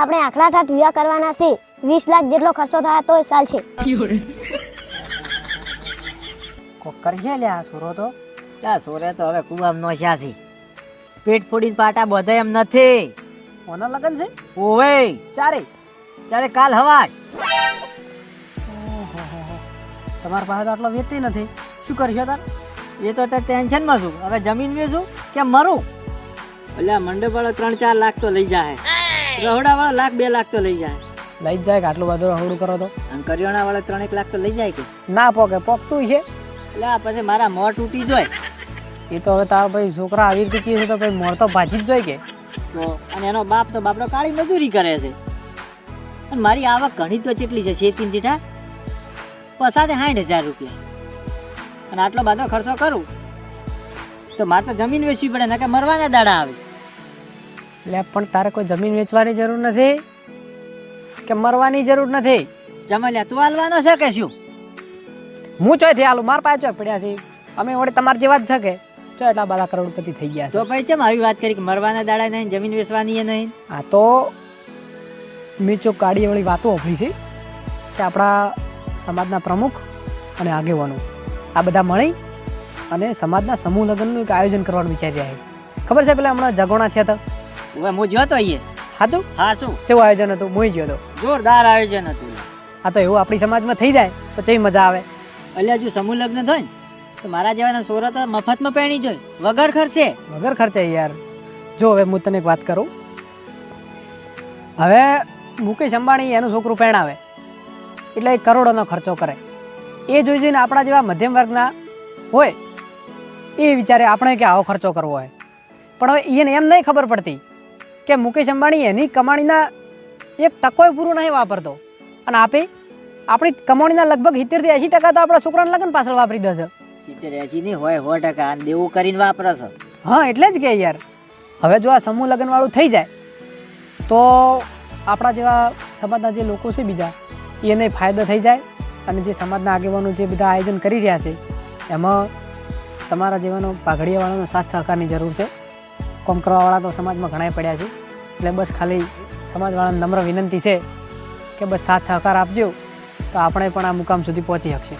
આપણે આખલા ઠાઠ વિવાહ કરવાના છે. વીસ લાખ જેટલો ખર્ચો થાય તો સાલ છે કરશે લે આ સુરો તો? આ સોરે તો હવે કુવામ નો છે પેટ ફોડીને પાટા બધે એમ નથી. કોના લગન છે? ઓવે. ચારે. ચારે કાલ હવાજ તમારા પાસે તો આટલો વેચતી નથી. શું કરશો તાર? એ તો અત્યારે ટેન્શનમાં છું. હવે જમીન વેચું કે મરું? એટલે આ મંડપ વાળો ત્રણ ચાર લાખ તો લઈ જાય રહોડા વાળો લાખ બે લાખ તો લઈ જાય. લઈ જ જાય કે આટલું બધું રહોડું કરો તો? અને કરિયાણા વાળો ત્રણેક લાખ તો લઈ જાય કે? ના પોકે પોકતું છે. એટલે આ પછી મારા મોં તૂટી જાય. એ તો હવે તારો ભાઈ છોકરા આવી રીતે કહે છે તો ભાઈ મોર તો ભાજી જ જોઈ કે? તો અને એનો બાપ તો બાપડો કાળી મજૂરી કરે છે. અને મારી આવક ઘણી તો કેટલી છે શેતીન જીઠા? પસાદે સાઠ હજાર રૂપિયા. અને આટલો બધો ખર્ચો કરું તો મારે તો જમીન વેચવી પડે ને કે મરવાના દાડા આવે. એટલે પણ તારે કોઈ જમીન વેચવાની જરૂર નથી? કે મરવાની જરૂર નથી? જમલ્યા તું હાલવાનો છે કે શું? હું ચોયથી હાલું માર પાસે ચોય પડ્યા છે. અમે વડે તમારી જેવા જ છે કે? ચો એટલા બધા કરોડપતિ થઈ ગયા તો ભાઈ ચમ આવી વાત કરી કે મરવાના દાડા નહીં જમીન વેચવાની એ નહીં? આ તો મેં કાઢી કાઢીવાળી વાતો વાપરી છે કે આપણા સમાજના પ્રમુખ અને આગેવાનો. આ બધા મળી અને સમાજના સમૂહ લગ્નનું એક આયોજન કરવાનું વિચારી રહ્યા છે. ખબર છે પેલા હમણાં જગોણા થયા હતા? હવે હું તો આઈએ સાચું હા શું? કેવું આયોજન હતું? હું ગયો તો. જોરદાર આયોજન હતું. આ તો એવું આપણી સમાજમાં થઈ જાય તો તેવી મજા આવે? એટલે હજુ સમૂહ લગ્ન થાય ને તો મારા જેવાના સોરા તો મફતમાં પહેણી જોઈ વગર ખર્ચે. વગર ખર્ચે યાર. જો હવે હું તને એક વાત કરું. હવે મુકેશ અંબાણી એનું છોકરું પહેણાવે. એટલે એ કરોડોનો ખર્ચો કરે. એ જોઈ જોઈને આપણા જેવા મધ્યમ વર્ગના હોય એ વિચારે આપણે કે આવો ખર્ચો કરવો હોય. પણ હવે એને એમ નહીં ખબર પડતી કે મુકેશ અંબાણી એની કમાણીના એક ટકોય પૂરું નહીં વાપરતો. અને આપે આપણી કમાણીના લગભગ સિત્તેરથી એંશી ટકા તો આપણા છોકરાના લગ્ન પાછળ વાપરી દે છે. સિત્તેર એસી નહીં હોય સો ટકા દેવું કરીને વાપરો છો. હા એટલે જ કે યાર. હવે જો આ સમૂહ લગ્ન વાળું થઈ જાય તો આપણા જેવા સમાજના જે લોકો છે બીજા એને ફાયદો થઈ જાય અને જે સમાજના આગેવાનો જે બધા આયોજન કરી રહ્યા છે એમાં તમારા જેવાનો પાઘડીયાવાળાનો સાથ સહકારની જરૂર છે. કોમ કરવાવાળા તો સમાજમાં ઘણા પડ્યા છે. એટલે બસ ખાલી સમાજવાળાને નમ્ર વિનંતી છે કે બસ સાથ સહકાર આપજો તો આપણે પણ આ મુકામ સુધી પહોંચી શકશે.